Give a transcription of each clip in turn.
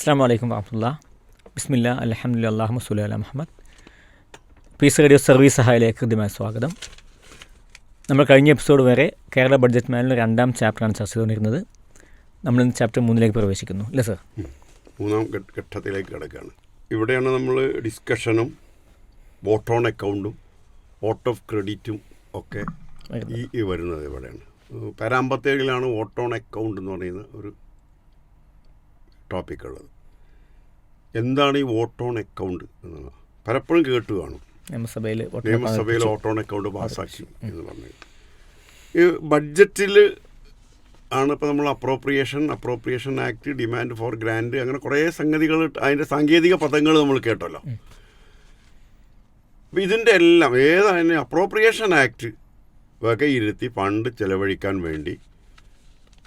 അസ്സാം വലൈക്കും വാഹമുല്ല ബിസ്മില്ല അലഹമുല്ല അള്ളാഹു മസൂല അല മുഹമ്മദ് പീസ് റേഡിയോ സർവീസ് സഹായിലേക്ക് കൃത്യമായ സ്വാഗതം. നമ്മൾ കഴിഞ്ഞ എപ്പിസോഡ് വരെ കേരള ബഡ്ജറ്റ് മാനിലെ രണ്ടാം ചാപ്റ്ററാണ് ചർച്ച ചെയ്തുകൊണ്ടിരുന്നത്. നമ്മൾ ഇന്ന് ചാപ്റ്റർ മൂന്നിലേക്ക് പ്രവേശിക്കുന്നു. അല്ലേ സർ മൂന്നാം ഘട്ടത്തിലേക്ക് കിടക്കുകയാണ്. ഇവിടെയാണ് നമ്മൾ ഡിസ്കഷനും വോട്ട് ഓൺ അക്കൗണ്ടും വോട്ട് ഓഫ് ക്രെഡിറ്റും ഒക്കെ ഈ വരുന്നത് ഇവിടെയാണ്. പാരാമ്പത്തേഴിലാണ് വോട്ട് ഓൺ അക്കൗണ്ട് എന്ന് പറയുന്ന ഒരു ടോപ്പിക് ഉള്ളത് എന്താണ് ഈ വോട്ട് ഓൺ അക്കൗണ്ട് എന്നുള്ളത്? പലപ്പോഴും കേട്ട് കാണും. നിയമസഭയിൽ നിയമസഭയിൽ വോട്ട് ഓൺ അക്കൗണ്ട് പാസ്സാക്കി എന്ന് പറഞ്ഞു ഈ ബഡ്ജറ്റിൽ ആണ് ഇപ്പോൾ നമ്മൾ appropriation appropriation act demand for grant അങ്ങനെ കുറേ സംഗതികൾ അതിന്റെ സാങ്കേതിക പദങ്ങൾ നമ്മൾ കേട്ടല്ലോ. അപ്പം ഇതിന്റെ എല്ലാം ഏതാണ്? അപ്രോപ്രിയേഷൻ ആക്ട് വകയിരുത്തി ഫണ്ട് ചെലവഴിക്കാൻ വേണ്ടി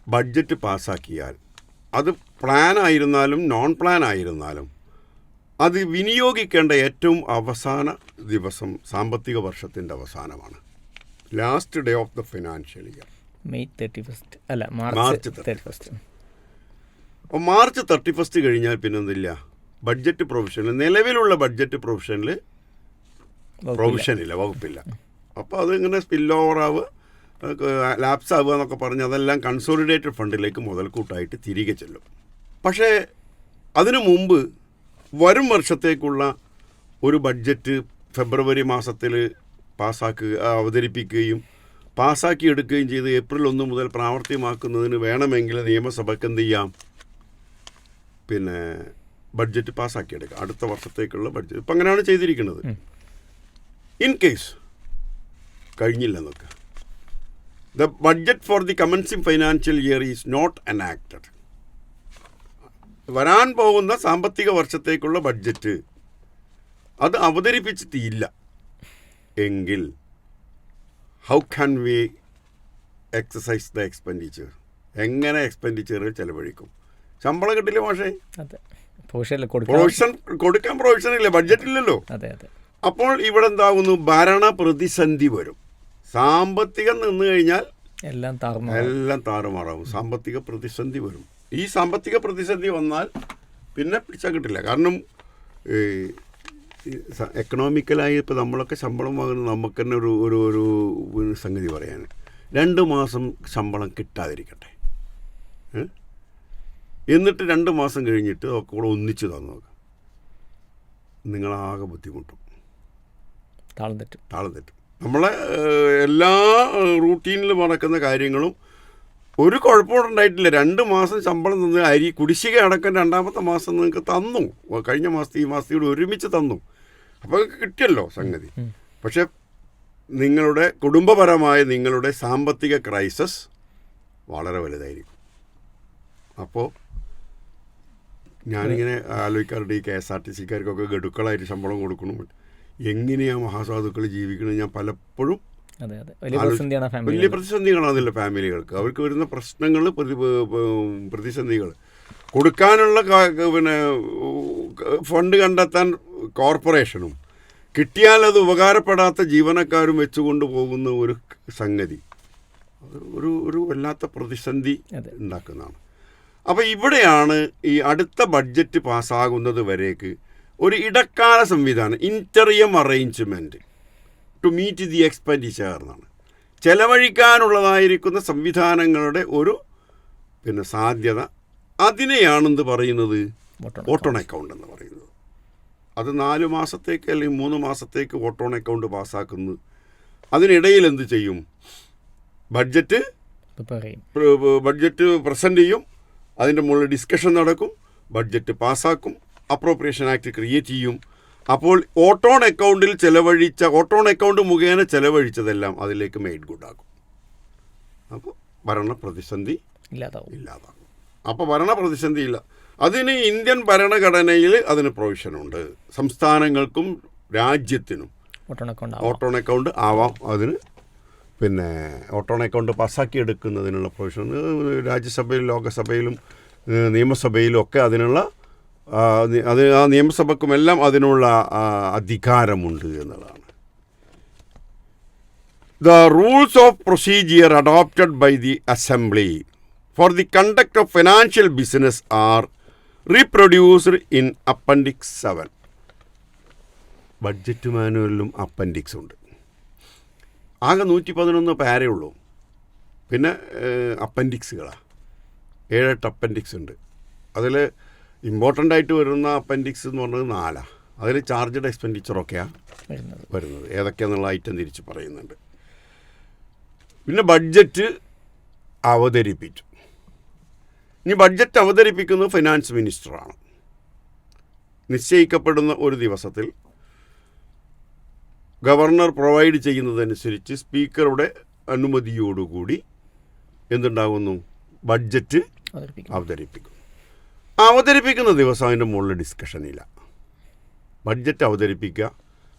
ബഡ്ജറ്റ് പാസ്സാക്കിയാൽ അത് പ്ലാൻ ആയിരുന്നാലും നോൺ പ്ലാൻ ആയിരുന്നാലും അത് വിനിയോഗിക്കേണ്ട ഏറ്റവും അവസാന ദിവസം സാമ്പത്തിക വർഷത്തിന്റെ അവസാനമാണ്. Last day of the financial year May thirty first അല്ല മാർച്ച് മാർച്ച് 31. തേർട്ടി ഫസ്റ്റ് അപ്പോൾ മാർച്ച് തേർട്ടി ഫസ്റ്റ് കഴിഞ്ഞാൽ പിന്നെ ഒന്നുമില്ല ബഡ്ജറ്റ് പ്രൊവിഷനിൽ നിലവിലുള്ള ബഡ്ജറ്റ് പ്രൊവിഷനിൽ പ്രൊവിഷനില്ല വകുപ്പില്ല. അപ്പോൾ അതിങ്ങനെ സ്പിൽ ഓവർ ആവുക. ലാപ്സ് ആവുക എന്നൊക്കെ പറഞ്ഞ് അതെല്ലാം കൺസോളിഡേറ്റഡ് ഫണ്ടിലേക്ക് മുതൽക്കൂട്ടായിട്ട് തിരികെ ചെല്ലും. പക്ഷേ അതിനു മുമ്പ് വരും വർഷത്തേക്കുള്ള ഒരു ബഡ്ജറ്റ് ഫെബ്രുവരി മാസത്തിൽ പാസ്സാക്കുക അവതരിപ്പിക്കുകയും പാസ്സാക്കി എടുക്കുകയും ചെയ്ത് ഏപ്രിൽ ഒന്ന് മുതൽ പ്രാവർത്തികമാക്കുന്നതിന് വേണമെങ്കിൽ നിയമസഭയ്ക്ക് എന്ത് ചെയ്യാം? പിന്നെ ബഡ്ജറ്റ് പാസ്സാക്കിയെടുക്കുക അടുത്ത വർഷത്തേക്കുള്ള ബഡ്ജറ്റ് ഇപ്പം അങ്ങനെയാണ് ചെയ്തിരിക്കുന്നത്. ഇൻ കേസ് കഴിഞ്ഞില്ല കഴിഞ്ഞില്ലെന്നൊക്കെ the budget for the commencing financial year is not enacted വരാൻ പോകുന്ന സാമ്പത്തിക വർഷത്തേക്കുള്ള ബഡ്ജറ്റ് അത് അവതരിപ്പിച്ചിട്ടില്ല. എങ്കിൽ how can we exercise the expenditure എങ്ങനെ എക്സ്പെൻഡിച്ചറുകൾ ചെലവഴിക്കും? ശമ്പളം കിട്ടില്ല കൊടുക്കണം. പ്രൊവിഷൻ കൊടുക്കാൻ പ്രൊവിഷൻ ഇല്ല? ബഡ്ജറ്റ് ഇല്ലല്ലോ. അപ്പോൾ ഇവിടെ എന്താകുന്നു ഭരണ പ്രതിസന്ധി വരും. സാമ്പത്തികം നിന്നു കഴിഞ്ഞാൽ എല്ലാം എല്ലാം താറുമാറാവും. സാമ്പത്തിക പ്രതിസന്ധി വരും. ഈ സാമ്പത്തിക പ്രതിസന്ധി വന്നാൽ പിന്നെ പിടിച്ചാൽ കിട്ടില്ല. കാരണം എക്കണോമിക്കലായി ഇപ്പോൾ നമ്മളൊക്കെ ശമ്പളം വാങ്ങുന്ന നമുക്ക് തന്നെ ഒരു ഒരു ഒരു ഒരു സംഗതി പറയാൻ രണ്ട് മാസം ശമ്പളം കിട്ടാതിരിക്കട്ടെ. എന്നിട്ട് രണ്ട് മാസം കഴിഞ്ഞിട്ട് ഒക്കെ കൂടെ ഒന്നിച്ച് തന്നു നോക്കാം. നിങ്ങളാകെ ബുദ്ധിമുട്ടും. താളം തെറ്റും. താളം തെറ്റും. നമ്മളെ എല്ലാ റൂട്ടീനിൽ നടക്കുന്ന കാര്യങ്ങളും ഒരു കുഴപ്പമുണ്ടായിട്ടില്ല രണ്ട് മാസം ശമ്പളം തന്നു അരി കുടിശ്ശിക അടക്കം രണ്ടാമത്തെ മാസം നിങ്ങൾക്ക് തന്നു. കഴിഞ്ഞ മാസത്തെ ഈ മാസത്തെ കൂടി ഒരുമിച്ച് തന്നു. അപ്പോൾ കിട്ടിയല്ലോ സംഗതി. പക്ഷെ നിങ്ങളുടെ കുടുംബപരമായ നിങ്ങളുടെ സാമ്പത്തിക ക്രൈസിസ് വളരെ വലുതായിരിക്കും. അപ്പോൾ ഞാനിങ്ങനെ ആലോചിക്കാറുണ്ട് ഈ കെ എസ് ആർ ടി സിക്കാർക്കൊക്കെ ഗഡുക്കളായിട്ട് ശമ്പളം കൊടുക്കണം. എങ്ങനെയാണ് മഹാസാധുക്കൾ ജീവിക്കുന്നത് ഞാൻ പലപ്പോഴും വലിയ ഫാമിലി പ്രതിസന്ധികളാണല്ലോ ഫാമിലികൾക്ക്. അവർക്ക് വരുന്ന പ്രശ്നങ്ങൾ പ്രതി പ്രതിസന്ധികൾ കൊടുക്കാനുള്ള പിന്നെ ഫണ്ട് കണ്ടെത്താൻ കോർപ്പറേഷനും കിട്ടിയാൽ അത് ഉപകാരപ്പെടാത്ത ജീവനക്കാരും വെച്ചുകൊണ്ട് പോകുന്ന ഒരു സംഗതി. ഒരു ഒരു വല്ലാത്ത പ്രതിസന്ധി. ഉണ്ടാക്കുന്നതാണ്. അപ്പോൾ ഇവിടെയാണ് ഈ അടുത്ത ബഡ്ജറ്റ് പാസ്സാകുന്നത് വരേക്ക് ഒരു ഇടക്കാല സംവിധാനം interim arrangement to meet the expenditure എന്നാണ്. ചെലവഴിക്കാനുള്ളതായിരിക്കുന്ന സംവിധാനങ്ങളുടെ ഒരു പിന്നെ സാധ്യത അതിനെയാണെന്ന് പറയുന്നത് വോട്ട് വോട്ടോൺ അക്കൗണ്ട് എന്ന് പറയുന്നത്. അത് നാല് മാസത്തേക്ക് അല്ലെങ്കിൽ മൂന്ന് മാസത്തേക്ക് വോട്ടോൺ അക്കൗണ്ട് പാസ്സാക്കുന്നു. അതിനിടയിൽ എന്ത് ചെയ്യും? ബഡ്ജറ്റ് ബഡ്ജറ്റ് പ്രസന്റ് ചെയ്യും. അതിന്റെ മുകളിൽ ഡിസ്കഷൻ നടക്കും. ബഡ്ജറ്റ് പാസ്സാക്കും. അപ്രോപ്രിയേഷൻ ആക്ട് ക്രിയേറ്റ് ചെയ്യും. അപ്പോൾ ഓട്ടോൺ അക്കൗണ്ടിൽ ചെലവഴിച്ച ഓട്ടോൺ അക്കൗണ്ട് മുഖേന ചെലവഴിച്ചതെല്ലാം അതിലേക്ക് മെയ്ഡ് ഗുഡ് ആക്കും അപ്പോൾ ഭരണപ്രതിസന്ധി പ്രതിസന്ധി ഇല്ലാതാവും. ഇല്ലാതാകും. അപ്പോൾ ഭരണപ്രതിസന്ധി ഇല്ല. അതിന് ഇന്ത്യൻ ഭരണഘടനയിൽ അതിന് പ്രൊവിഷനുണ്ട് സംസ്ഥാനങ്ങൾക്കും രാജ്യത്തിനും ഓട്ടോൺ അക്കൗണ്ട് ആവാം. ഓട്ടോൺ അക്കൗണ്ട് ആവാം. അതിന് പിന്നെ ഓട്ടോൺ അക്കൗണ്ട് പാസ്സാക്കി എടുക്കുന്നതിനുള്ള പ്രൊവിഷൻ രാജ്യസഭയിലും ലോകസഭയിലും നിയമസഭയിലും ഒക്കെ അതിനുള്ള അത് ആ നിയമസഭക്കുമെല്ലാം അതിനുള്ള അധികാരമുണ്ട് എന്നുള്ളതാണ് the rules of procedure adopted by the assembly for the conduct of financial business are reproduced in appendix seven budget മാനുവലിലും appendix ഉണ്ട്. ആകെ നൂറ്റി പതിനൊന്ന് പേരേ ഉള്ളൂ. പിന്നെ അപ്പൻഡിക്സുകളാണ് ഏഴെട്ട് അപ്പൻഡിക്സ് ഉണ്ട്. അതിൽ ഇമ്പോർട്ടന്റ് ആയിട്ട് വരുന്ന അപ്പൻഡിക്സ് എന്ന് പറഞ്ഞത് നാലാണ് അതിൽ ചാർജഡ് എക്സ്പെൻഡിച്ചറൊക്കെയാണ് വരുന്നത്. ഏതൊക്കെയാണെന്നുള്ള ഐറ്റം തിരിച്ച് പറയുന്നുണ്ട്. പിന്നെ ബഡ്ജറ്റ് അവതരിപ്പിച്ചു. ഇനി ബഡ്ജറ്റ് അവതരിപ്പിക്കുന്നത് ഫിനാൻസ് മിനിസ്റ്ററാണ് നിശ്ചയിക്കപ്പെടുന്ന ഒരു ദിവസത്തിൽ ഗവർണർ പ്രൊവൈഡ് ചെയ്യുന്നതനുസരിച്ച് സ്പീക്കറുടെ അനുമതിയോടുകൂടി എന്തുണ്ടാകുന്നു? ബഡ്ജറ്റ് അവതരിപ്പിക്കും. അവതരിപ്പിക്കുന്ന ദിവസം അതിന്റെ മുകളിൽ ഡിസ്കഷനില്ല ബഡ്ജറ്റ് അവതരിപ്പിക്കുക.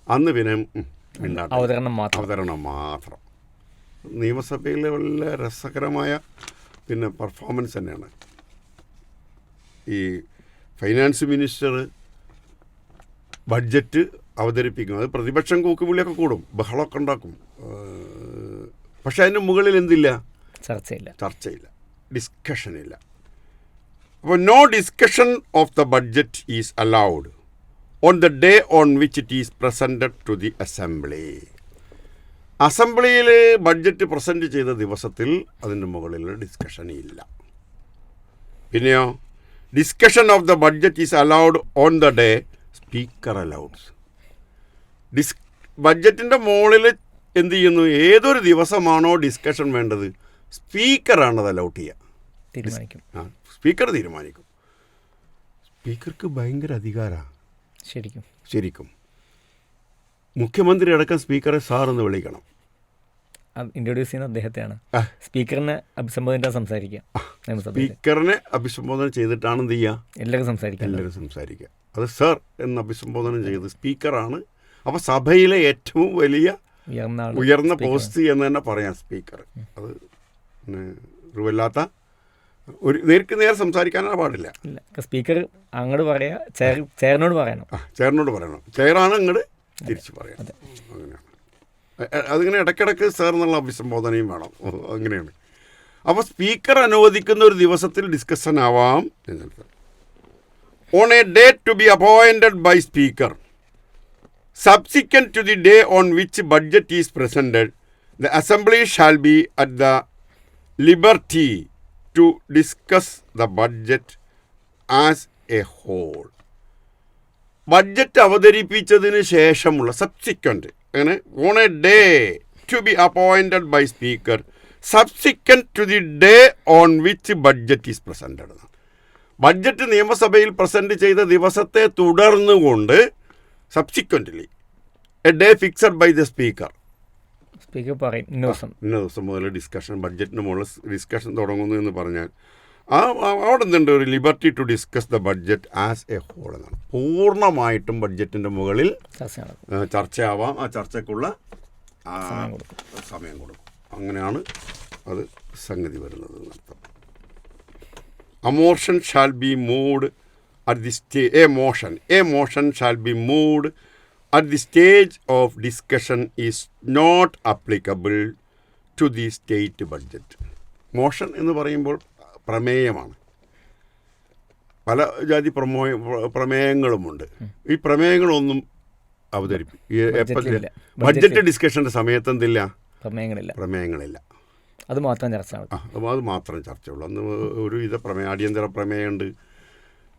അന്ന് പിന്നെ അവതരണം മാത്രം. അവതരണം മാത്രം. നിയമസഭയിലെ വളരെ രസകരമായ പിന്നെ പെർഫോമൻസ് തന്നെയാണ്. ഈ ഫൈനാൻസ് മിനിസ്റ്റർ ബഡ്ജറ്റ് അവതരിപ്പിക്കും. അത് പ്രതിപക്ഷം കൂക്കുവിളിയൊക്കെ കൂടും. ബഹളമൊക്കെ ഉണ്ടാക്കും. പക്ഷെ അതിന് മുകളിൽ എന്തില്ല? ചർച്ചയില്ല. ചർച്ചയില്ല. ഡിസ്കഷനില്ല അപ്പോൾ no discussion of the budget is allowed on the day on which it is presented to the assembly അസംബ്ലിയിൽ ബഡ്ജറ്റ് പ്രസന്റ് ചെയ്ത ദിവസത്തിൽ അതിന്റെ മുകളിൽ ഡിസ്കഷൻ ഇല്ല. പിന്നെയോ discussion of the budget is allowed on the day speaker allows this ബഡ്ജറ്റിന്റെ മുകളിൽ എന്ത് ചെയ്യുന്നു? ഏതൊരു ദിവസമാണോ ഡിസ്കഷൻ വേണ്ടത്? സ്പീക്കറാണ് അത് അലൗട്ട് ചെയ്യുക. തീരുമാനിക്കും. ആ സ്പീക്കർ തീരുമാനിക്കും. സ്പീക്കർക്ക് ഭയങ്കര അധികാരമാണ് ശരിക്കും. ശരിക്കും. മുഖ്യമന്ത്രി അടക്കം സ്പീക്കറെ സാർ എന്ന് വിളിക്കണം. ഇൻട്രൊഡ്യൂസ് ചെയ്യുന്ന അദ്ദേഹത്തെയാണ്. സ്പീക്കറിനെ അഭിസംബോധന സംസാരിക്കുക. സ്പീക്കറിനെ അഭിസംബോധന ചെയ്തിട്ടാണ് എന്ത് ചെയ്യുക എല്ലാവരും സംസാരിക്കുക എല്ലാവരും സംസാരിക്കുക. അത് സർ എന്ന് അഭിസംബോധന ചെയ്ത് സ്പീക്കറാണ്. അപ്പോൾ സഭയിലെ ഏറ്റവും വലിയ ഉയർന്ന. പോസ്റ്റ് എന്ന് തന്നെ പറയാം സ്പീക്കർ. അത് പിന്നെ ഒരു നേർക്ക് നേരെ സംസാരിക്കാനാണ് പാടില്ല. ഇല്ല. സ്പീക്കർ അങ്ങോട്ട് പറയാ ചെയർ ചെയറിനോട് പറയണം. ആ ചെയറിനോട് പറയണം. ചെയറാണ് അങ്ങോട്ട് തിരിച്ചു പറയാം. അങ്ങനെയാണ്. അതിങ്ങനെ ഇടയ്ക്കിടയ്ക്ക് സാർ എന്നുള്ള അഭിസംബോധനയും വേണം. അങ്ങനെയാണ്. അപ്പോൾ സ്പീക്കർ അനുവദിക്കുന്ന ഒരു ദിവസത്തിൽ ഡിസ്കഷൻ ആവാം എന്നുള്ളത് on a date to be appointed by speaker subsequent to the day on which budget is presented the assembly shall be at the liberty to discuss the budget as a whole budget അവതരിപ്പിച്ചതിന് ശേഷമുള്ള subsequent അങ്ങനെ on a day to be appointed by speaker subsequent to the day on which budget is presented budget നിയമസഭയിൽ present ചെയ്ത ദിവസത്തെ തുടർന്നുകൊണ്ട് subsequently a day fixed by the speaker speaker പറയും ഇന്ന ദിവസം ഇന്ന ദിവസം മുതൽ ഡിസ്കഷൻ ബഡ്ജറ്റിന് മുകളിൽ ഡിസ്കഷൻ തുടങ്ങുന്നു എന്ന് പറഞ്ഞാൽ ആ അവിടെ എന്തുണ്ട്? ഒരു liberty to discuss the budget as a whole എന്നാണ്. പൂർണമായിട്ടും ബഡ്ജറ്റിന്റെ മുകളിൽ ചർച്ചയാവാം. ആ ചർച്ചയ്ക്കുള്ള ആ, സമയം കൊടുക്കും. അങ്ങനെയാണ് അത് സംഗതി വരുന്നത് എന്നർത്ഥം. A motion shall be moved at the stage a motion a motion shall be moved at the stage of discussion is not applicable to the state budget motion എന്ന് പറയുമ്പോൾ പ്രമേയമാണ്. പല ജാതി പ്രമേയ പ്രമേയങ്ങളുമുണ്ട്. ഈ പ്രമേയങ്ങളൊന്നും അവതരിപ്പിക്കും ബഡ്ജറ്റ് ഡിസ്കഷന്റെ സമയത്ത് എന്തില്ല? പ്രമേയങ്ങളില്ല. പ്രമേയങ്ങളില്ല. അത് മാത്രം ചർച്ച അത് മാത്രം ചർച്ചയുള്ളൂ. അന്ന് ഒരുവിധ പ്രമേയം അടിയന്തര പ്രമേയമുണ്ട്.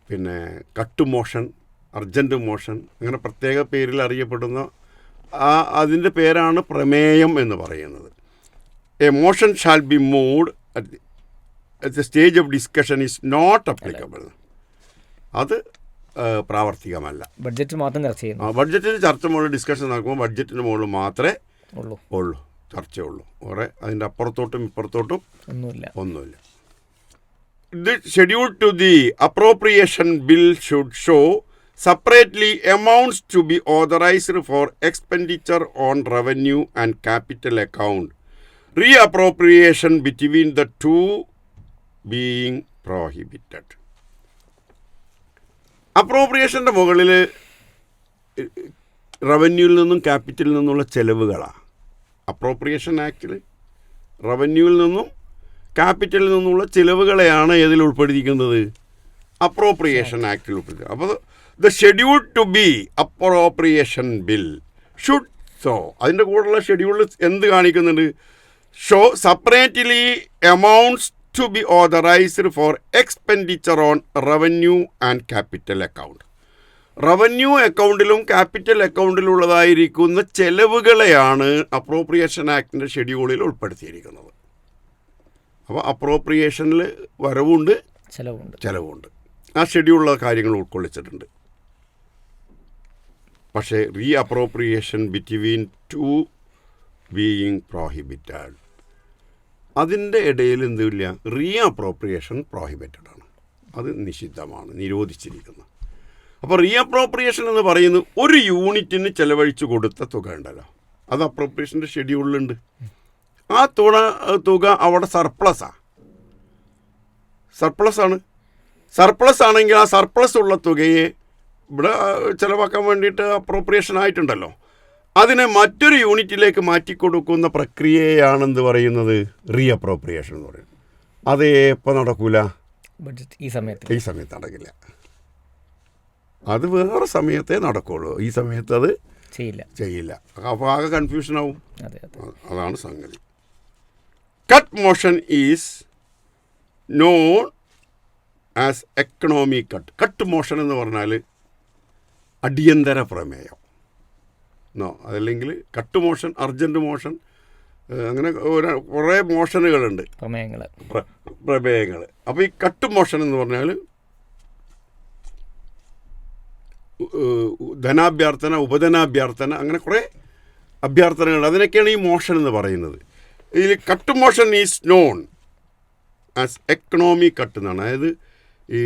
പിന്നെ കട്ട് മോഷൻ അർജന്റ് മോഷൻ അങ്ങനെ പ്രത്യേക പേരിൽ അറിയപ്പെടുന്ന ആ അതിന്റെ പേരാണ് പ്രമേയം എന്ന് പറയുന്നത്. A motion shall be moved at the stage of discussion is not applicable. അത് പ്രാവർത്തികമല്ല. ബഡ്ജറ്റ് മാത്രം ചർച്ച ചെയ്യുന്നു. ബഡ്ജറ്റിന് ചർച്ച മുകളിൽ ഡിസ്കഷൻ നടക്കുമ്പോൾ ബഡ്ജറ്റിന് മുകളിൽ മാത്രമേ ഉള്ളൂ. ഉള്ളൂ ചർച്ചയുള്ളൂ. വേറെ അതിന്റെ അപ്പുറത്തോട്ടും ഇപ്പുറത്തോട്ടും ഒന്നുമില്ല. ഒന്നുമില്ല. The schedule to the appropriation bill should show separately amounts to be authorized for expenditure on revenue and capital account. Reappropriation between the two being prohibited. അപ്രോപ്രിയേഷന്റെ മുകളിൽ റവന്യൂവിൽ നിന്നും ക്യാപിറ്റലിൽ നിന്നുള്ള ചെലവുകളാണ് അപ്രോപ്രിയേഷൻ ആക്റ്റിൽ റവന്യൂവിൽ നിന്നും ക്യാപിറ്റലിൽ നിന്നുള്ള ചിലവുകളെയാണ് ഇതിൽ ഉൾപ്പെടുത്തിയിരിക്കുന്നത് അപ്രോപ്രിയേഷൻ ആക്ടിൽ ഉൾപ്പെടുത്തി അപ്പോൾ the schedule to be appropriation bill should show അതിന്റെ കൂടെയുള്ള ഷെഡ്യൂളിൽ എന്ത് കാണിക്കുന്നുണ്ട്? Show separately amounts to be authorised for expenditure on revenue and capital account revenue അക്കൗണ്ടിലും capital അക്കൗണ്ടിലുള്ളതായിരിക്കുന്ന ചെലവുകളെയാണ് അപ്രോപ്രിയേഷൻ ആക്ടിന്റെ ഷെഡ്യൂളിൽ ഉൾപ്പെടുത്തിയിരിക്കുന്നത്. അപ്പോൾ അപ്രോപ്രിയേഷനിൽ വരവുണ്ട് ചിലവുണ്ട്. ചിലവുണ്ട്. ആ ഷെഡ്യൂളിലുള്ള കാര്യങ്ങൾ ഉൾക്കൊള്ളിച്ചിട്ടുണ്ട്. പക്ഷേ reappropriation between two being prohibited അതിന്റെ ഇടയിൽ എന്തില്ല റീ അപ്രോപ്രിയേഷൻ പ്രോഹിബിറ്റഡ് ആണ്. അത് നിഷിദ്ധമാണ് നിരോധിച്ചിരിക്കുന്നത് അപ്പോൾ റീ അപ്രോപ്രിയേഷൻ എന്ന് പറയുന്നത് ഒരു യൂണിറ്റിന് ചെലവഴിച്ചു കൊടുത്ത തുക ഉണ്ടല്ലോ. അത് അപ്രോപ്രിയേഷന്റെ ഷെഡ്യൂളിലുണ്ട് ആ തുക തുക അവിടെ സർപ്ലസ്സാണ് സർപ്ലസ് ആണ്. സർപ്ലസ് ആണെങ്കിൽ ആ സർപ്ലസ് ഉള്ള തുകയെ ഇവിടെ ചിലവാക്കാൻ വേണ്ടിയിട്ട് അപ്രോപ്രിയേഷൻ ആയിട്ടുണ്ടല്ലോ. അതിനെ മറ്റൊരു യൂണിറ്റിലേക്ക് മാറ്റിക്കൊടുക്കുന്ന പ്രക്രിയയാണെന്ന് പറയുന്നത് റീ അപ്രോപ്രിയേഷൻ എന്ന് പറയുന്നത്. അത് എപ്പോൾ നടക്കൂല? ബഡ്ജറ്റ് ഈ സമയത്ത്. ഈ സമയത്ത് നടക്കില്ല. അത് വേറെ സമയത്തേ നടക്കുള്ളൂ. ഈ സമയത്ത് അത് ചെയ്യില്ല. ചെയ്യില്ല. അപ്പോൾ ആകെ കൺഫ്യൂഷൻ ആവും. അതെ അതെ. അതാണ് സംഗതി. Cut motion is known as economy cut cut motion എന്ന് പറഞ്ഞാൽ അടിയന്തര പ്രമേയം. നോ അതല്ലെങ്കിൽ കട്ട് മോഷൻ അർജന്റ് മോഷൻ അങ്ങനെ കുറേ മോഷനുകളുണ്ട്. പ്രമേയങ്ങൾ പ്ര- പ്രമേയങ്ങൾ അപ്പോൾ ഈ കട്ട് മോഷൻ എന്ന് പറഞ്ഞാൽ ധനാഭ്യർത്ഥന ഉപധനാഭ്യർത്ഥന അങ്ങനെ കുറേ അഭ്യർത്ഥനകൾ. അതിനൊക്കെയാണ് ഈ മോഷൻ എന്ന് പറയുന്നത്. ഇതിൽ cut motion is known as economy cut എന്നാണ്. അതായത് ഈ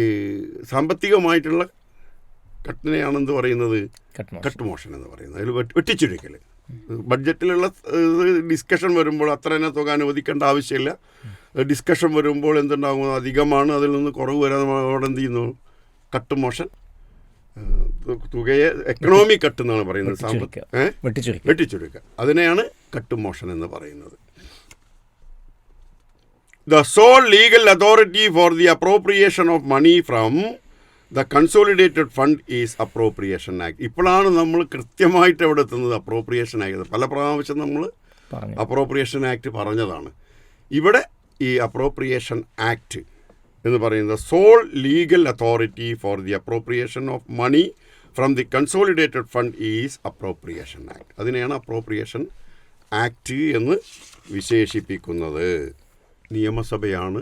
സാമ്പത്തികമായിട്ടുള്ള കട്ടിനെയാണെന്ത് പറയുന്നത് കട്ട് മോഷൻ. എന്ന് പറയുന്നത്. അതിൽ വെട്ടി- വെട്ടിച്ചുരുക്കൽ ബഡ്ജറ്റിലുള്ള ഡിസ്കഷൻ വരുമ്പോൾ അത്ര തന്നെ തുക അനുവദിക്കേണ്ട ആവശ്യമില്ല. ഡിസ്കഷൻ വരുമ്പോൾ എന്തുണ്ടാകും? അധികമാണ് അതിൽ നിന്ന് കുറവ് വരാൻ അവിടെ എന്ത് ചെയ്യുന്നു? Cut motion. തുകയെ എക്കണോമി കട്ട് എന്നാണ് പറയുന്നത്. സാമ്പത്തിക വെട്ടിച്ചുരുക്കുക. അതിനെയാണ് കട്ട് മോഷൻ എന്ന് പറയുന്നത്. The sole legal authority for the appropriation of money from the consolidated fund is appropriation act ഇപ്പോഴാണ് നമ്മൾ കൃത്യമായിട്ട് എവിടെ എത്തുന്നത്? അപ്രോപ്രിയേഷൻ ആക്ട് പല പ്രാവശ്യം നമ്മൾ അപ്രോപ്രിയേഷൻ ആക്ട് പറഞ്ഞതാണ്. ഇവിടെ ഈ അപ്രോപ്രിയേഷൻ ആക്ട് എന്ന് പറയുന്നത് sole legal authority for the appropriation of money from the consolidated fund is appropriation act അതിനെയാണ് അപ്രോപ്രിയേഷൻ ആക്ട് എന്ന് വിശേഷിപ്പിക്കുന്നത്. നിയമസഭയാണ്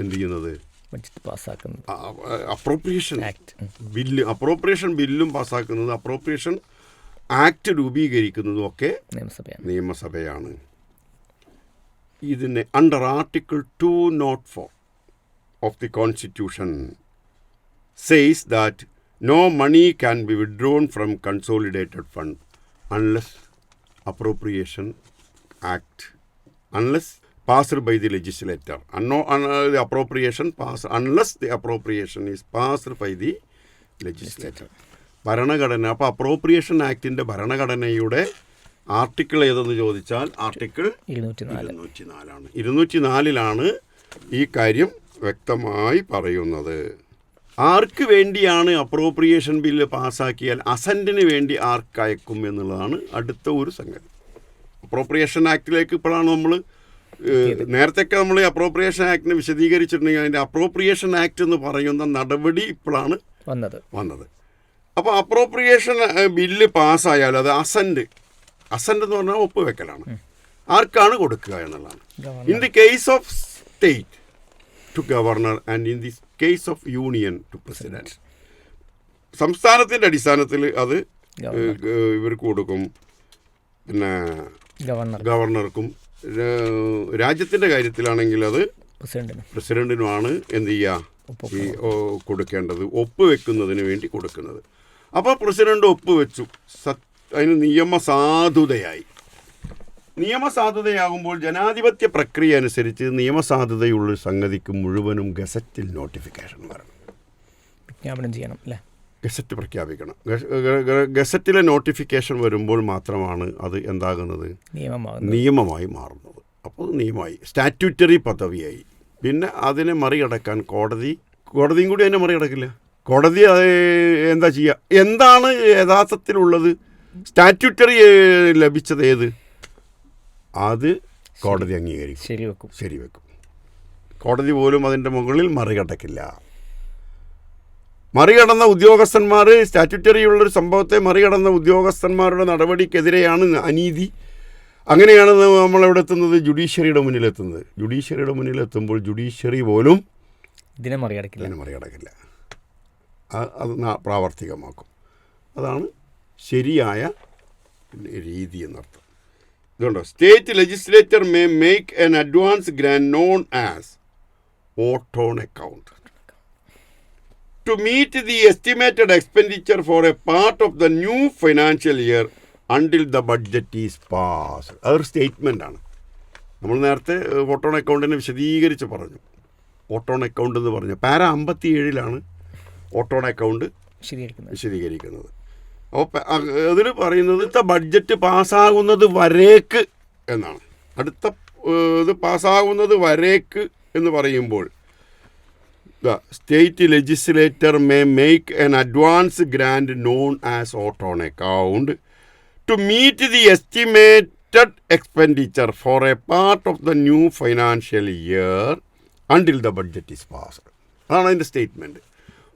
എന്ത് ചെയ്യുന്നത്? ബഡ്ജറ്റ് പാസ്സാക്കുന്നത്. അപ്രോപ്രിയേഷൻ ആക്ട് ബില്ല് അപ്രോപ്രിയേഷൻ ബില്ലും പാസ്സാക്കുന്നത് അപ്രോപ്രിയേഷൻ ആക്ട് രൂപീകരിക്കുന്നതും ഒക്കെ നിയമസഭയാണ്. നിയമസഭയാണ്. ഇതിനെ under article two nought four of the constitution says that no money can be withdrawn from consolidated fund unless appropriation act unless passed by the legislator അന്നോ the appropriation pass unless the appropriation is passed by the legislator ഭരണഘടന അപ്പോൾ appropriation ആക്ടിന്റെ ഭരണഘടനയുടെ article ഏതെന്ന് ചോദിച്ചാൽ article ഇരുന്നൂറ്റി നാലാണ് ഇരുന്നൂറ്റി നാലിലാണ് ഈ കാര്യം വ്യക്തമായി പറയുന്നത്. ആർക്ക് വേണ്ടിയാണ് അപ്രോപ്രിയേഷൻ ബില്ല് പാസ്സാക്കിയാൽ അസന്റിന് വേണ്ടി ആർക്കയക്കും എന്നുള്ളതാണ് അടുത്ത ഒരു സംഗതി. അപ്രോപ്രിയേഷൻ ആക്ടിലേക്ക് ഇപ്പോഴാണ് നമ്മൾ നേരത്തെയൊക്കെ നമ്മൾ ഈ അപ്രോപ്രിയേഷൻ ആക്ടിനെ വിശദീകരിച്ചിട്ടുണ്ടെങ്കിൽ അതിന്റെ അപ്രോപ്രിയേഷൻ ആക്ട് എന്ന് പറയുന്ന നടപടി ഇപ്പോഴാണ് വന്നത്. വന്നത്. അപ്പോൾ അപ്രോപ്രിയേഷൻ ബില്ല് പാസ്സായാൽ അത് അസന്റ് അസന്റ് എന്ന് പറഞ്ഞാൽ ഒപ്പുവെക്കലാണ്. ആർക്കാണ് കൊടുക്കുക എന്നുള്ളതാണ്. In the case of state to governor and in the case of union to president സംസ്ഥാനത്തിന്റെ അടിസ്ഥാനത്തിൽ അത് ഇവർക്ക് കൊടുക്കും. പിന്നെ ഗവർണർ ഗവർണർക്കും രാജ്യത്തിന്റെ കാര്യത്തിലാണെങ്കിൽ അത് പ്രസിഡന്റിന്. പ്രസിഡന്റിനുമാണ് എന്ത് ചെയ്യുക ഈ കൊടുക്കേണ്ടത്. ഒപ്പ് വെക്കുന്നതിന് വേണ്ടി കൊടുക്കുന്നത്. അപ്പോൾ പ്രസിഡന്റ് ഒപ്പ് വെച്ചു. സത് അതിന് നിയമസാധുതയായി. നിയമസാധുതയാകുമ്പോൾ ജനാധിപത്യ പ്രക്രിയ അനുസരിച്ച് നിയമസാധുതയുള്ള സംഗതിക്ക് മുഴുവനും ഗസറ്റിൽ നോട്ടിഫിക്കേഷൻ വരണം. വിജ്ഞാപനം ചെയ്യണം അല്ലേ? ഗസറ്റ് പ്രഖ്യാപിക്കണം. ഗസറ്റിലെ നോട്ടിഫിക്കേഷൻ വരുമ്പോൾ മാത്രമാണ് അത് എന്താകുന്നത്? നിയമമായി മാറുന്നത്. അപ്പോൾ നിയമമായി. സ്റ്റാറ്റ്യൂറ്ററി പദവിയായി. പിന്നെ അതിനെ മറികടക്കാൻ കോടതി കോടതിയും കൂടി അതിനെ മറികടക്കില്ല. കോടതി അത് എന്താ ചെയ്യുക എന്താണ് യഥാർത്ഥത്തിലുള്ളത്? സ്റ്റാറ്റ്യൂട്ടറി ലഭിച്ചത് ഏത്? അത് കോടതി അംഗീകരിക്കും. ശരി വെക്കും ശരി വെക്കും കോടതി പോലും അതിന്റെ മുകളിൽ മറികടക്കില്ല. മറികടന്ന ഉദ്യോഗസ്ഥന്മാർ സ്റ്റാറ്റ്യൂട്ടറി ഉള്ളൊരു സംഭവത്തെ മറികടന്ന ഉദ്യോഗസ്ഥന്മാരുടെ നടപടിക്കെതിരെയാണ് അനീതി. അങ്ങനെയാണ് നമ്മളെവിടെ എത്തുന്നത് ജുഡീഷ്യറിയുടെ മുന്നിലെത്തുന്നത്. ജുഡീഷ്യറിയുടെ മുന്നിലെത്തുമ്പോൾ ജുഡീഷ്യറി പോലും ഇതിനെ മറികടക്കില്ല. ഇതിനെ മറികടക്കില്ല. അത് പ്രാവർത്തികമാക്കും. അതാണ് ശരിയായ രീതി എന്നർത്ഥം. ഇതുകൊണ്ടോ state legislator may make an advance grant known as vote on account. To meet the estimated expenditure for a part of the new financial year until the budget is pass അതൊരു statement ആണ്. നമ്മൾ നേരത്തെ ഓട്ടോൺ അക്കൗണ്ടിനെ വിശദീകരിച്ച് പറഞ്ഞു. ഓട്ടോൺ account എന്ന് പറഞ്ഞു. പാര അമ്പത്തി ഏഴിലാണ് ഓട്ടോൺ അക്കൗണ്ട് വിശദീകരിക്കുന്നത്. അപ്പോൾ അതിൽ പറയുന്നത് ഇത്ത ബഡ്ജറ്റ് പാസ്സാകുന്നത് വരേക്ക് എന്നാണ്. അടുത്ത ഇത് പാസ്സാകുന്നത് വരേക്ക് എന്ന് പറയുമ്പോൾ state legislator may make an advance grant known as vote on account to meet the estimated expenditure for a part of the new financial year until the budget is pass അതാണ് അതിന്റെ statement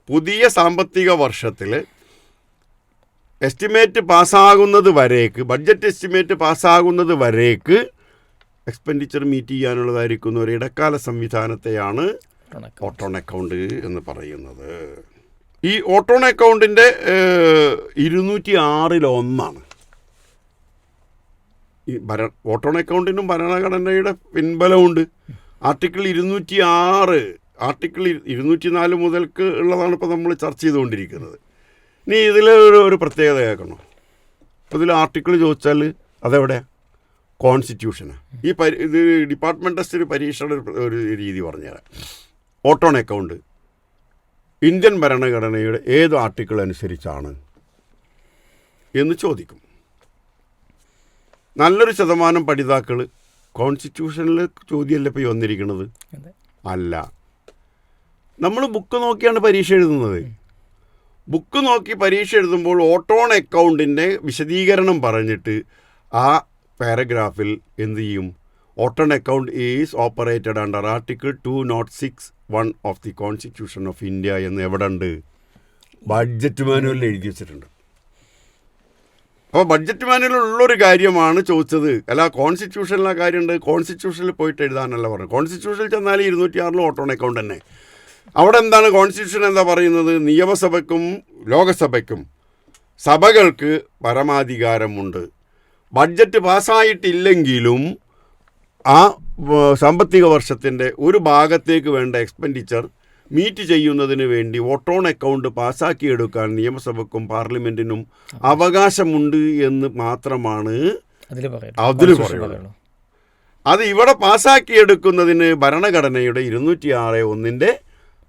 പുതിയ സാമ്പത്തിക വർഷത്തിൽ estimate പാസ്സാകുന്നത് വരേക്ക് budget estimate പാസ്സാകുന്നത് വരേക്ക് expenditure meet ചെയ്യാനുള്ളതായിരിക്കുന്ന ഒരു ഇടക്കാല സംവിധാനത്തെയാണ്. ഓട്ടോൺ അക്കൗണ്ട് എന്ന് പറയുന്നത്. ഈ ഓട്ടോൺ അക്കൗണ്ടിന്റെ ഇരുന്നൂറ്റി ആറിലൊന്നാണ് ഈ ഭര ഓട്ടോൺ അക്കൗണ്ടിനും ഭരണഘടനയുടെ പിൻബലമുണ്ട്. ആർട്ടിക്കിൾ ഇരുന്നൂറ്റി ആറ് ആർട്ടിക്കിൾ ഇരുന്നൂറ്റി നാല് മുതൽക്ക് ഉള്ളതാണ് ഇപ്പോൾ നമ്മൾ ചർച്ച ചെയ്തുകൊണ്ടിരിക്കുന്നത്. ഇനി ഇതിൽ ഒരു ഒരു പ്രത്യേകത കേൾക്കണോ? അപ്പോൾ ഇതിൽ ആർട്ടിക്കിൾ ചോദിച്ചാൽ അതെവിടെ കോൺസ്റ്റിറ്റ്യൂഷനാണ് ഈ പരി ഇത് ഡിപ്പാർട്ട്മെന്റ് ഒരു പരീക്ഷയുടെ ഒരു രീതി പറഞ്ഞുതരാം. ഓട്ടോൺ അക്കൗണ്ട്. ഇന്ത്യൻ ഭരണഘടനയുടെ ഏത് ആർട്ടിക്കിൾ അനുസരിച്ചാണ് എന്ന് ചോദിക്കും. നല്ലൊരു ശതമാനം പഠിതാക്കൾ കോൺസ്റ്റിറ്റ്യൂഷനിൽ ചോദ്യമല്ല ഇപ്പോൾ വന്നിരിക്കുന്നത് അല്ല. നമ്മൾ ബുക്ക് നോക്കിയാണ് പരീക്ഷ എഴുതുന്നത്. ബുക്ക് നോക്കി പരീക്ഷ എഴുതുമ്പോൾ ഓട്ടോൺ അക്കൗണ്ടിന്റെ വിശദീകരണം പറഞ്ഞിട്ട് ആ പാരഗ്രാഫിൽ എന്തു ചെയ്യും? Vote on account is operated under article two nought six one of the constitution of India എന്ന് എവിടെ ഉണ്ട് ബഡ്ജറ്റ് മാനുവലിൽ എഴുതി വെച്ചിട്ടുണ്ട്. അപ്പോൾ ബഡ്ജറ്റ് മാനുവലിൽ ഉള്ളൊരു കാര്യമാണ് ചോദിച്ചത്. അല്ല കോൺസ്റ്റിറ്റ്യൂഷനിലെ കാര്യമുണ്ട്. കോൺസ്റ്റിറ്റ്യൂഷനിൽ പോയിട്ട് എഴുതാനല്ല പറഞ്ഞു കോൺസ്റ്റിറ്റ്യൂഷനിൽ ചെന്നാൽ ഇരുന്നൂറ്റി ആറിൽ ഓട്ടോൺ അക്കൗണ്ട് തന്നെ. അവിടെ എന്താണ് കോൺസ്റ്റിറ്റ്യൂഷൻ എന്താ പറയുന്നത്? നിയമസഭയ്ക്കും ലോകസഭയ്ക്കും സഭകൾക്ക് പരമാധികാരമുണ്ട്. ബഡ്ജറ്റ് പാസ്സായിട്ടില്ലെങ്കിലും ആ സാമ്പത്തിക വർഷത്തിന്റെ ഒരു ഭാഗത്തേക്ക് വേണ്ട എക്സ്പെൻഡിച്ചർ മീറ്റ് ചെയ്യുന്നതിന് വേണ്ടി വോട്ടോൺ അക്കൗണ്ട് പാസ്സാക്കിയെടുക്കാൻ നിയമസഭയ്ക്കും പാർലമെന്റിനും അവകാശമുണ്ട് എന്ന് മാത്രമാണ് അതിൽ. പറയണോ? അത് ഇവിടെ പാസ്സാക്കിയെടുക്കുന്നതിന് ഭരണഘടനയുടെ ഇരുന്നൂറ്റി ആറ് ഒന്നിന്റെ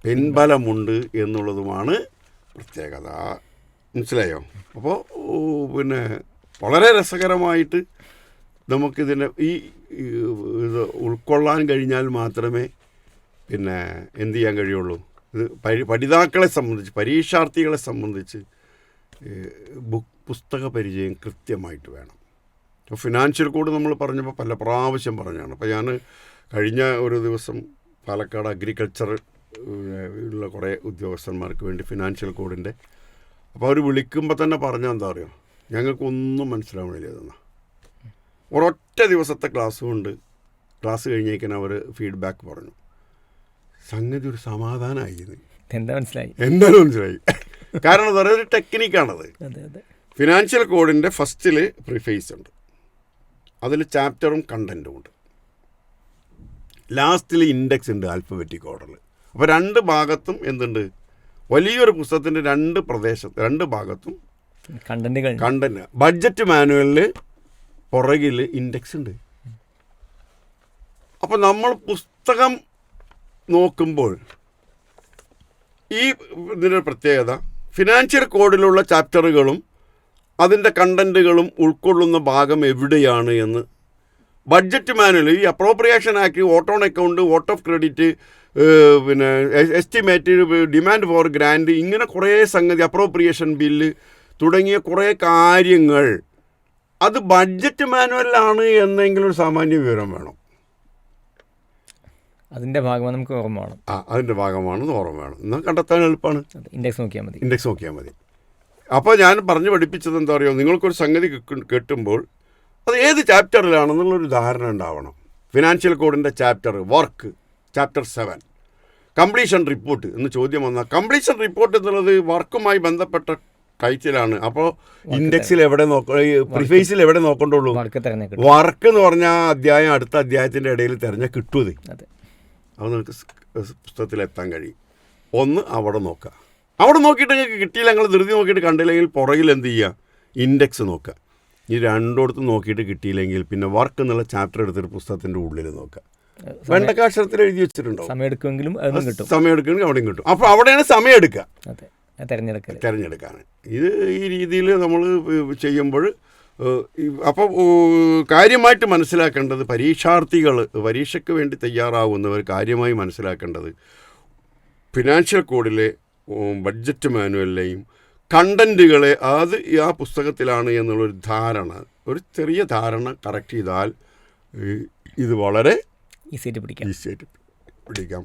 പിൻബലമുണ്ട് എന്നുള്ളതുമാണ് പ്രത്യേകത മനസ്സിലായോ അപ്പോൾ പിന്നെ വളരെ രസകരമായിട്ട് നമുക്കിതിനെ ഈ ഈ ഇത് ഉൾക്കൊള്ളാൻ കഴിഞ്ഞാൽ മാത്രമേ പിന്നെ എന്ത് ചെയ്യാൻ കഴിയുള്ളൂ. ഇത് പരി പഠിതാക്കളെ സംബന്ധിച്ച് പരീക്ഷാർത്ഥികളെ സംബന്ധിച്ച് ബുക്ക് പുസ്തക പരിചയം കൃത്യമായിട്ട് വേണം. ഇപ്പോൾ ഫിനാൻഷ്യൽ കോഡ് നമ്മൾ പറഞ്ഞപ്പോൾ പല പ്രാവശ്യം പറഞ്ഞാണ് അപ്പോൾ ഞാൻ കഴിഞ്ഞ ഒരു ദിവസം പാലക്കാട് അഗ്രികൾച്ചർ ഉള്ള കുറേ ഉദ്യോഗസ്ഥന്മാർക്ക് വേണ്ടി ഫിനാൻഷ്യൽ കോഡിന്റെ അപ്പോൾ അവർ വിളിക്കുമ്പോൾ തന്നെ പറഞ്ഞാൽ എന്താ പറയുക ഞങ്ങൾക്കൊന്നും മനസ്സിലാവണില്ല ഇതെന്നാ. ഒരൊറ്റ ദിവസത്തെ ക്ലാസ് കൊണ്ട് ക്ലാസ് കഴിഞ്ഞേക്കാൻ അവർ ഫീഡ്ബാക്ക് പറഞ്ഞു. സംഗതി ഒരു സമാധാനമായി. എന്താ മനസ്സിലായി? എന്താണ് മനസ്സിലായി? കാരണം എന്ന് പറയുന്നത് ഒരു ടെക്നിക്കാണത് ഫിനാൻഷ്യൽ കോഡിന്റെ ഫസ്റ്റിൽ പ്രിഫേസ് ഉണ്ട്. അതിൽ ചാപ്റ്ററും കണ്ടന്റും ഉണ്ട്. ലാസ്റ്റിൽ ഇൻഡെക്സ് ഉണ്ട് ആൽഫബറ്റിക് ഓർഡറിൽ അപ്പോൾ രണ്ട് ഭാഗത്തും എന്തുണ്ട്? വലിയൊരു പുസ്തകത്തിന്റെ രണ്ട് പ്രദേശത്ത് രണ്ട് ഭാഗത്തും കണ്ടന്റ് ബഡ്ജറ്റ് മാനുവലിൽ പുറകിൽ ഇൻഡെക്സ് ഉണ്ട്. അപ്പോൾ നമ്മൾ പുസ്തകം നോക്കുമ്പോൾ ഈ ഇതിന്റെ പ്രത്യേകത ഫിനാൻഷ്യൽ കോഡിലുള്ള ചാപ്റ്ററുകളും അതിന്റെ കണ്ടന്റുകളും ഉൾക്കൊള്ളുന്ന ഭാഗം എവിടെയാണ് എന്ന്. ബഡ്ജറ്റ് മാനുവൽ ഈ appropriation act vote on account vote of credit പിന്നെ എസ്റ്റിമേറ്റ് ഡിമാൻഡ് ഫോർ ഗ്രാൻഡ് ഇങ്ങനെ കുറേ സംഗതി അപ്രോപ്രിയേഷൻ ബില്ല് തുടങ്ങിയ കുറേ കാര്യങ്ങൾ അത് ബഡ്ജറ്റ് മാനുവലിലാണ് എന്നെങ്കിലും ഒരു സാമാന്യ വിവരം വേണം. അതിന്റെ ഭാഗമാണ് നമുക്ക് ഓർമ്മ വേണം. ആ അതിന്റെ ഭാഗമാണെന്ന് ഓർമ്മ വേണം. എന്നാൽ കണ്ടെത്താൻ എളുപ്പമാണ് ഇൻഡെക്സ് നോക്കിയാൽ മതി. ഇൻഡെക്സ് നോക്കിയാൽ മതി. അപ്പോൾ ഞാൻ പറഞ്ഞു പഠിപ്പിച്ചത് എന്താ പറയുക നിങ്ങൾക്കൊരു സംഗതി കിട്ടുമ്പോൾ കേട്ടുമ്പോൾ അത് ഏത് ചാപ്റ്ററിലാണെന്നുള്ളൊരു ധാരണ ഉണ്ടാവണം. ഫിനാൻഷ്യൽ കോഡിന്റെ chapter work chapter seven completion report എന്ന് ചോദ്യം വന്നാൽ കംപ്ലീഷൻ റിപ്പോർട്ട് എന്നുള്ളത് വർക്കുമായി ബന്ധപ്പെട്ട ടൈറ്റിലാണ് അപ്പോൾ ഇൻഡെക്സിൽ എവിടെ നോക്ക പ്രിഫേസിൽ എവിടെ നോക്കണ്ടുള്ളൂ? വർക്ക് എന്ന് പറഞ്ഞാൽ അധ്യായം അടുത്ത അധ്യായത്തിന്റെ ഇടയിൽ തിരഞ്ഞാൽ കിട്ടുമത് അതെ. അത് നിങ്ങൾക്ക് പുസ്തകത്തിലെത്താൻ പുസ്തകത്തിൽ എത്താൻ കഴിയും. ഒന്ന് അവിടെ നോക്കുക അവിടെ നോക്കിയിട്ട് നിങ്ങൾക്ക് കിട്ടിയില്ല. നിങ്ങൾ ധൃതി നോക്കിയിട്ട് കണ്ടില്ലെങ്കിൽ പുറകിൽ എന്ത് ചെയ്യുക ഇൻഡെക്സ് നോക്കുക ഈ രണ്ടോടത്ത് നോക്കിയിട്ട് കിട്ടിയില്ലെങ്കിൽ പിന്നെ വർക്ക് എന്നുള്ള ചാപ്റ്റർ എടുത്തിട്ട് പുസ്തകത്തിന്റെ ഉള്ളിൽ നോക്കുക വെണ്ടക്കാക്ഷരത്തിൽ എഴുതി വെച്ചിട്ടുണ്ടോ? സമയം എടുക്കുമെങ്കിലും കിട്ടും. സമയം എടുക്കുമെങ്കിൽ അവിടെയും കിട്ടും. അപ്പോൾ അവിടെയാണ് സമയം എടുക്കുക അതെ തിരഞ്ഞെടുക്കൽ തിരഞ്ഞെടുക്കാൻ ഇത് ഈ രീതിയിൽ നമ്മൾ ചെയ്യുമ്പോൾ അപ്പോൾ കാര്യമായിട്ട് മനസ്സിലാക്കേണ്ടത് പരീക്ഷാർത്ഥികൾ പരീക്ഷയ്ക്ക് വേണ്ടി തയ്യാറാവുന്നവർ കാര്യമായി മനസ്സിലാക്കേണ്ടത് ഫിനാൻഷ്യൽ കോഡിലെ ബഡ്ജറ്റ് മാനുവലിലെയും കണ്ടന്റുകളെ അത് ആ പുസ്തകത്തിലാണ് എന്നുള്ളൊരു ധാരണ ഒരു ചെറിയ ധാരണ കറക്റ്റ് ചെയ്താൽ ഇത് വളരെ ഈസിയായിട്ട് പിടിക്കാം. ഈസിയായിട്ട് പിടിക്കാം.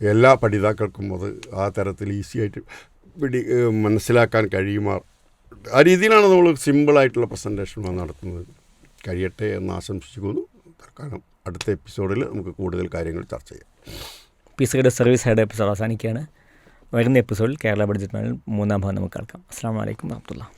എല്ലാ പഠിതാക്കൾക്കും അത് ആ തരത്തിൽ ഈസി ആയിട്ട് പിടി മനസ്സിലാക്കാൻ കഴിയുമാർ ആ രീതിയിലാണ് നമ്മൾ സിമ്പിളായിട്ടുള്ള പ്രസന്റേഷൻ നടത്തുന്നത്. കഴിയട്ടെ എന്ന് ആശംസിക്കുന്നു തൽക്കാലം അടുത്ത എപ്പിസോഡിൽ നമുക്ക് കൂടുതൽ കാര്യങ്ങൾ ചർച്ച ചെയ്യാം. പിസയുടെ സർവീസ് ഹെഡ് എപ്പിസോഡ് അവസാനിക്കുകയാണ്. വരുന്ന എപ്പിസോഡിൽ കേരള ബഡ്ജറ്റ് മൂന്നാം ഭാഗം നമുക്ക് കേൾക്കാം അസ്സാം വലൈക്കും വാഹത്തുള്ള